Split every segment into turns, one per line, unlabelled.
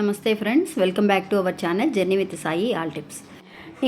నమస్తే friends welcome back to our channel journey with Sai all tips.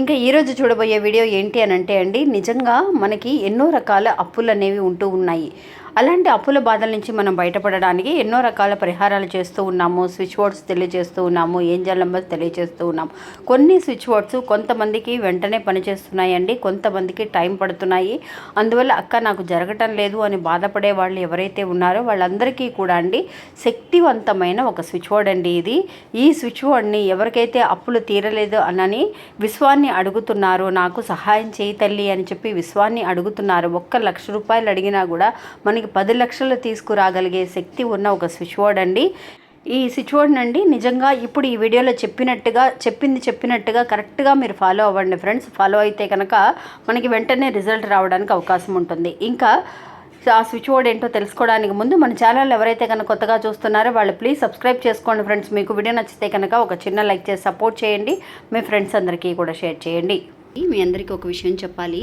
ఇంకా ఈరోజు చూడబోయే వీడియో ఏంటి అని అంటే అండి నిజంగా మనకి ఎన్నో రకాల అప్పులు అనేవి ఉంటూ ఉన్నాయి. అలాంటి అప్పుల బాధల నుంచి మనం బయటపడడానికి ఎన్నో రకాల పరిహారాలు చేస్తూ ఉన్నాము స్విచ్ బోర్డ్స్ తెలియజేస్తూ ఉన్నాము ఏంజల్ నెంబర్స్ తెలియజేస్తూ ఉన్నాము కొన్ని స్విచ్ బోర్డ్స్ కొంతమందికి వెంటనే పనిచేస్తున్నాయండి కొంతమందికి టైం పడుతున్నాయి. అందువల్ల అక్క నాకు జరగటం లేదు అని బాధపడే వాళ్ళు ఎవరైతే ఉన్నారో వాళ్ళందరికీ కూడా అండి శక్తివంతమైన ఒక స్విచ్ బోర్డ్ అండి ఇది. ఈ స్విచ్ బోర్డ్ని ఎవరికైతే అప్పులు తీరలేదు అనని విశ్వాన్ని అడుగుతున్నారో నాకు సహాయం చేయి తల్లి అని చెప్పి విశ్వాన్ని అడుగుతున్నారు. ఒక్క లక్ష రూపాయలు అడిగినా కూడా మనకి పది లక్షలు తీసుకురాగలిగే శక్తి ఉన్న ఒక స్విచ్ బోర్డ్ అండి. ఈ స్విచ్ బోర్డ్ అండి నిజంగా ఇప్పుడు ఈ వీడియోలో చెప్పినట్టుగా చెప్పింది చెప్పినట్టుగా కరెక్ట్గా మీరు ఫాలో అవ్వండి ఫ్రెండ్స్. ఫాలో అయితే కనుక మనకి వెంటనే రిజల్ట్ రావడానికి అవకాశం ఉంటుంది. ఇంకా ఆ స్విచ్ బోర్డ్ ఏంటో తెలుసుకోవడానికి ముందు మన ఛానల్ ఎవరైతే కనుక కొత్తగా చూస్తున్నారో వాళ్ళు ప్లీజ్ సబ్స్క్రైబ్ చేసుకోండి ఫ్రెండ్స్. మీకు వీడియో నచ్చితే కనుక ఒక చిన్న లైక్ చేసి సపోర్ట్ చేయండి. మీ ఫ్రెండ్స్ అందరికీ కూడా షేర్ చేయండి. మీ అందరికీ ఒక విషయం చెప్పాలి.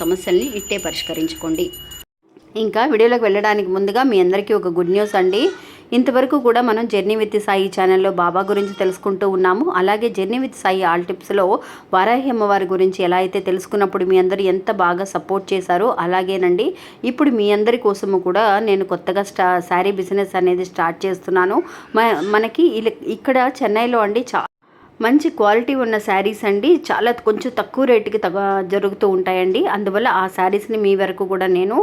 సమస్యల్ని ఇట్టే పరిష్కరించుకోండి. ఇంకా వీడియోలోకి వెళ్ళడానికి ముందుగా మీ అందరికీ ఒక గుడ్ న్యూస్ అండి. ఇంతవరకు కూడా మనం జర్నీ విత్ సాయి ఛానల్లో బాబా గురించి తెలుసుకుంటూ ఉన్నాము. అలాగే జర్నీ విత్ సాయి ఆల్ టిప్స్లో వారాహి అమ్మవారి గురించి ఎలా అయితే తెలుసుకున్నప్పుడు మీ అందరూ ఎంత బాగా సపోర్ట్ చేశారో అలాగేనండి. ఇప్పుడు మీ అందరి కోసము కూడా నేను కొత్తగా స్టా శారీ బిజినెస్ అనేది స్టార్ట్ చేస్తున్నాను. మ- మనకి ఇక్కడ చెన్నైలో అండి చా మంచి క్వాలిటీ ఉన్న శారీస్ అండి. చాలా కొంచెం తక్కువ రేటుకి తగ జరుగుతూ ఉంటాయండి. అందువల్ల ఆ శారీస్ని మీ వరకు కూడా నేను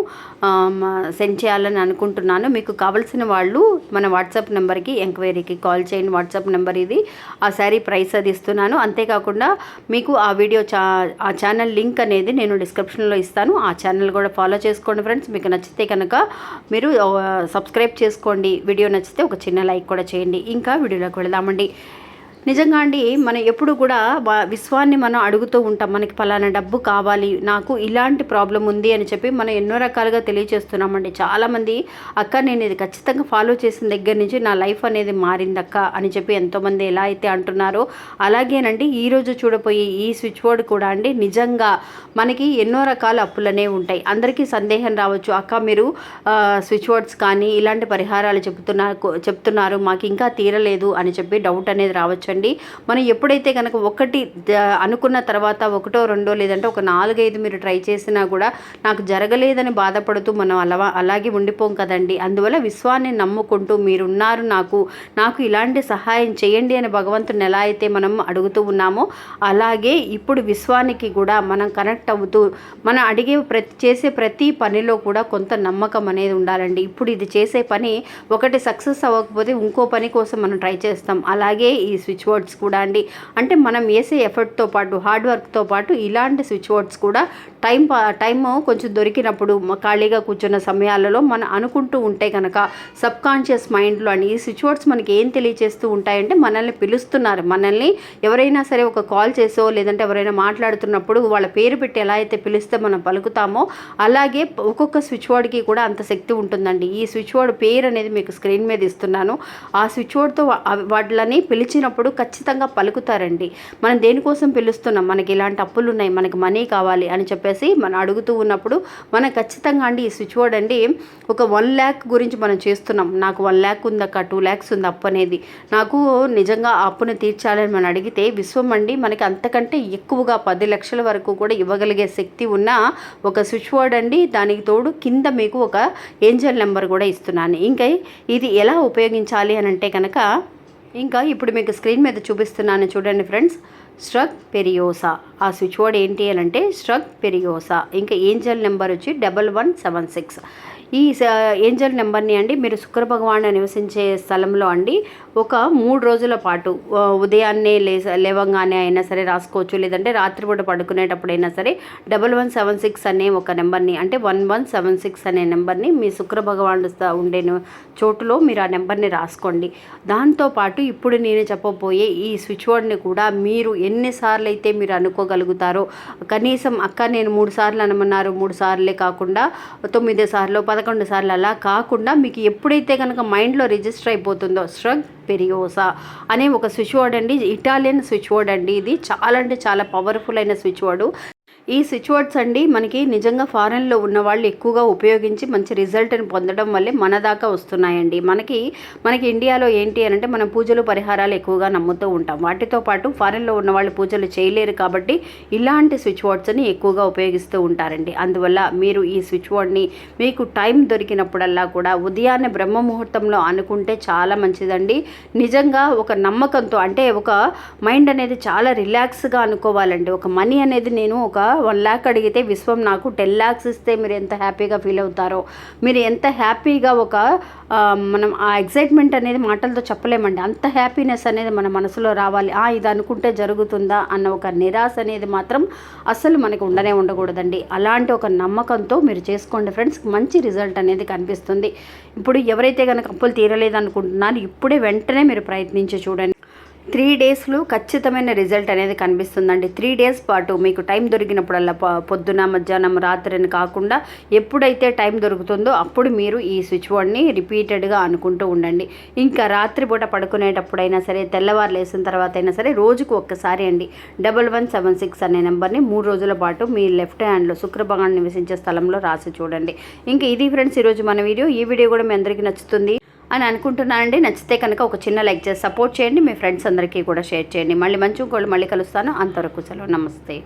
సెండ్ చేయాలని అనుకుంటున్నాను. మీకు కావాల్సిన వాళ్ళు మన వాట్సాప్ నెంబర్కి ఎంక్వైరీకి కాల్ చేయండి. వాట్సాప్ నెంబర్ ఇది. ఆ శారీ ప్రైస్ అది ఇస్తున్నాను. అంతేకాకుండా మీకు ఆ వీడియో చా ఆ ఛానల్ లింక్ అనేది నేను డిస్క్రిప్షన్లో ఇస్తాను. ఆ ఛానల్ కూడా ఫాలో చేసుకోండి ఫ్రెండ్స్. మీకు నచ్చితే కనుక మీరు సబ్స్క్రైబ్ చేసుకోండి. వీడియో నచ్చితే ఒక చిన్న లైక్ కూడా చేయండి. ఇంకా వీడియోలోకి వెళదామండి. నిజంగా అండి మనం ఎప్పుడు కూడా విశ్వాన్ని మనం అడుగుతూ ఉంటాం మనకి పలానా డబ్బు కావాలి నాకు ఇలాంటి ప్రాబ్లం ఉంది అని చెప్పి మనం ఎన్నో రకాలుగా తెలియజేస్తున్నామండి చాలామంది అక్క నేను ఇది ఖచ్చితంగా ఫాలో చేసిన దగ్గర నుంచి నా లైఫ్ అనేది మారింది అక్క అని చెప్పి ఎంతోమంది ఎలా అయితే అంటున్నారో అలాగేనండి. ఈరోజు చూడపోయే ఈ స్విచ్ బోర్డ్ కూడా అండి నిజంగా మనకి ఎన్నో రకాల అప్పులనే ఉంటాయి. అందరికీ సందేహం రావచ్చు అక్క మీరు స్విచ్ బోర్డ్స్ కానీ ఇలాంటి పరిహారాలు చెప్తున్నారు చెప్తున్నారు మాకు ఇంకా తీరలేదు అని చెప్పి డౌట్ అనేది రావచ్చు రావచ్చండి మనం ఎప్పుడైతే కనుక ఒకటి అనుకున్న తర్వాత ఒకటో రెండో లేదంటే ఒక నాలుగైదు మీరు ట్రై చేసినా కూడా నాకు జరగలేదని బాధపడుతూ మనం అలా అలాగే ఉండిపోం కదండి. అందువల్ల విశ్వాన్ని నమ్ముకుంటూ మీరున్నారు నాకు నాకు ఇలాంటి సహాయం చేయండి అని భగవంతుని ఎలా అయితే మనం అడుగుతూ ఉన్నామో అలాగే ఇప్పుడు విశ్వానికి కూడా మనం కనెక్ట్ అవుతూ మనం అడిగే ప్రతి చేసే ప్రతి పనిలో కూడా కొంత నమ్మకం అనేది ఉండాలండి. ఇప్పుడు ఇది చేసే పని ఒకటి సక్సెస్ అవ్వకపోతే ఇంకో పని కోసం మనం ట్రై చేస్తాం. అలాగే ఈ స్విచ్ స్విచ్ బోర్డ్స్ కూడా అండి. అంటే మనం వేసే ఎఫర్ట్తో పాటు హార్డ్ వర్క్తో పాటు ఇలాంటి స్విచ్ బోర్డ్స్ కూడా టైం టైం కొంచెం దొరికినప్పుడు ఖాళీగా కూర్చున్న సమయాలలో మనం అనుకుంటూ ఉంటే కనుక సబ్ కాన్షియస్ మైండ్లో అండి ఈ స్విచ్ బోర్డ్స్ మనకి ఏం తెలియజేస్తూ ఉంటాయంటే మనల్ని పిలుస్తున్నారు. మనల్ని ఎవరైనా సరే ఒక కాల్ చేసో లేదంటే ఎవరైనా మాట్లాడుతున్నప్పుడు వాళ్ళ పేరు పెట్టి ఎలా అయితే పిలిస్తే మనం పలుకుతామో అలాగే ఒక్కొక్క స్విచ్ బోర్డ్కి కూడా అంత శక్తి ఉంటుందండి. ఈ స్విచ్ బోర్డ్ పేరు అనేది మీకు స్క్రీన్ మీద ఇస్తున్నాను. ఆ స్విచ్ బోర్డ్తో వాటిని పిలిచినప్పుడు పిలిచినప్పుడు ఖచ్చితంగా పలుకుతారండి. మనం దేనికోసం పిలుస్తున్నాం? మనకి ఇలాంటి అప్పులు ఉన్నాయి మనకి మనీ కావాలి అని చెప్పేసి మనం అడుగుతూ ఉన్నప్పుడు మనం ఖచ్చితంగా అండి ఈ స్విచ్ బోర్డ్ అండి ఒక వన్ ల్యాక్ గురించి మనం చేస్తున్నాం. నాకు వన్ ల్యాక్ ఉందక్క టూ ల్యాక్స్ ఉంది అప్పు అనేది? నాకు నిజంగా ఆ తీర్చాలని మనం అడిగితే విశ్వం అండి మనకి అంతకంటే ఎక్కువగా పది లక్షల వరకు కూడా ఇవ్వగలిగే శక్తి ఉన్న ఒక స్విచ్ బోర్డ్ అండి. దానికి తోడు కింద మీకు ఒక ఏంజల్ నెంబర్ కూడా ఇస్తున్నాను. ఇంకా ఇది ఎలా ఉపయోగించాలి అని అంటే కనుక ఇంకా ఇప్పుడు మీకు స్క్రీన్ మీద చూపిస్తున్నాను చూడండి ఫ్రెండ్స్. స్ట్రక్ పెరియోసా. ఆ స్విచ్ బోర్డ్ ఏంటి అని అంటే స్ట్రక్ పెరియోసా. ఇంకా ఏంజల్ నెంబర్ వచ్చి డబల్ వన్ సెవెన్ సిక్స్. ఈ స- ఏంజల్ నెంబర్ని అండి మీరు శుక్ర భగవాను నివసించే స్థలంలో అండి ఒక మూడు రోజుల పాటు ఉదయాన్నే లే లేవంగానే అయినా సరే రాసుకోవచ్చు. లేదంటే రాత్రిపూట పడుకునేటప్పుడైనా సరే డబల్ వన్ సెవెన్ సిక్స్ అనే ఒక నెంబర్ని అంటే వన్ వన్ సెవెన్ సిక్స్ అనే నెంబర్ని మీ శుక్ర భగవానుడు ఉండే చోటులో మీరు ఆ నెంబర్ని రాసుకోండి. దాంతోపాటు ఇప్పుడు నేను చెప్పబోయే ఈ స్విచ్ బోర్డ్ని కూడా మీరు ఎన్నిసార్లు అయితే మీరు అనుకోగలుగుతారో కనీసం అక్క నేను మూడు సార్లు అనమన్నారు మూడు సార్లే కాకుండా తొమ్మిది సార్లు పదకొండు సార్లు అలా కాకుండా మీకు ఎప్పుడైతే కనుక మైండ్లో రిజిస్టర్ అయిపోతుందో స్ట్రగ్ పెరియోసా అనే ఒక స్విచ్ బోర్డ్ అండి ఇటాలియన్ స్విచ్ బోర్డ్ అండి ఇది. చాలా అంటే చాలా పవర్ఫుల్ అయిన స్విచ్ వర్డు. ఈ స్విచ్ బోర్డ్స్ అండి మనకి నిజంగా ఫారెన్లో ఉన్న వాళ్ళు ఎక్కువగా ఉపయోగించి మంచి రిజల్ట్ని పొందడం వల్లే మన దాకా వస్తున్నాయండి. మనకి మనకి ఇండియాలో ఏంటి అని అంటే మనం పూజలు పరిహారాలు ఎక్కువగా నమ్ముతూ ఉంటాం. వాటితో పాటు ఫారెన్లో ఉన్న వాళ్ళు పూజలు చేయలేరు కాబట్టి ఇలాంటి స్విచ్ బోర్డ్స్ని ఎక్కువగా ఉపయోగిస్తూ ఉంటారండి. అందువల్ల మీరు ఈ స్విచ్ బోర్డ్ని మీకు టైం దొరికినప్పుడల్లా కూడా ఉదయాన్నే బ్రహ్మ ముహూర్తంలో అనుకుంటే చాలా మంచిదండి. నిజంగా ఒక నమ్మకంతో అంటే ఒక మైండ్ అనేది చాలా రిలాక్స్గా అనుకోవాలండి. ఒక మనీ అనేది నేను ఒక వన్ ల్యాక్ అడిగితే విశ్వం నాకు టెన్ ల్యాక్స్ ఇస్తే మీరు ఎంత హ్యాపీగా ఫీల్ అవుతారో. మీరు ఎంత హ్యాపీగా ఒక మనం ఆ ఎగ్జైట్మెంట్ అనేది మాటలతో చెప్పలేమండి. అంత హ్యాపీనెస్ అనేది మన మనసులో రావాలి. ఆ ఇది అనుకుంటే జరుగుతుందా అన్న ఒక నిరాశ అనేది మాత్రం అస్సలు మనకు ఉండనే ఉండకూడదండి. అలాంటి ఒక నమ్మకంతో మీరు చేసుకోండి ఫ్రెండ్స్ మంచి రిజల్ట్ అనేది కనిపిస్తుంది. ఇప్పుడు ఎవరైతే కనుక అప్పులు తీరలేదనుకుంటున్నారో ఇప్పుడే వెంటనే మీరు ప్రయత్నించి చూడండి. త్రీ డేస్లో ఖచ్చితమైన రిజల్ట్ అనేది కనిపిస్తుందండి. త్రీ డేస్ పాటు మీకు టైం దొరికినప్పుడల్లా పొద్దున మధ్యాహ్నం రాత్రి అని కాకుండా ఎప్పుడైతే టైం దొరుకుతుందో అప్పుడు మీరు ఈ స్విచ్ బోర్డ్ని రిపీటెడ్గా అనుకుంటూ ఉండండి. ఇంకా రాత్రిపూట పడుకునేటప్పుడైనా సరే తెల్లవారు లేసిన తర్వాత అయినా సరే రోజుకు ఒక్కసారి అండి. డబల్ వన్ సెవెన్ సిక్స్ అనే నెంబర్ని మూడు రోజుల పాటు మీ లెఫ్ట్ హ్యాండ్లో శుక్రభగవాన్ నివసించే స్థలంలో రాసి చూడండి. ఇంకా ఇది ఫ్రెండ్స్ ఈరోజు మన వీడియో. ఈ వీడియో కూడా మీ అందరికీ నచ్చుతుంది. అని అనుకుంటున్నానండి. నచ్చితే కనుక ఒక చిన్న లైక్ చేసి సపోర్ట్ చేయండి. మీ ఫ్రెండ్స్ అందరికీ కూడా షేర్ చేయండి. మళ్ళీ మంచి ఇంకోళ్ళు మళ్ళీ కలుస్తాను. అంతవరకు సెలవు. నమస్తే.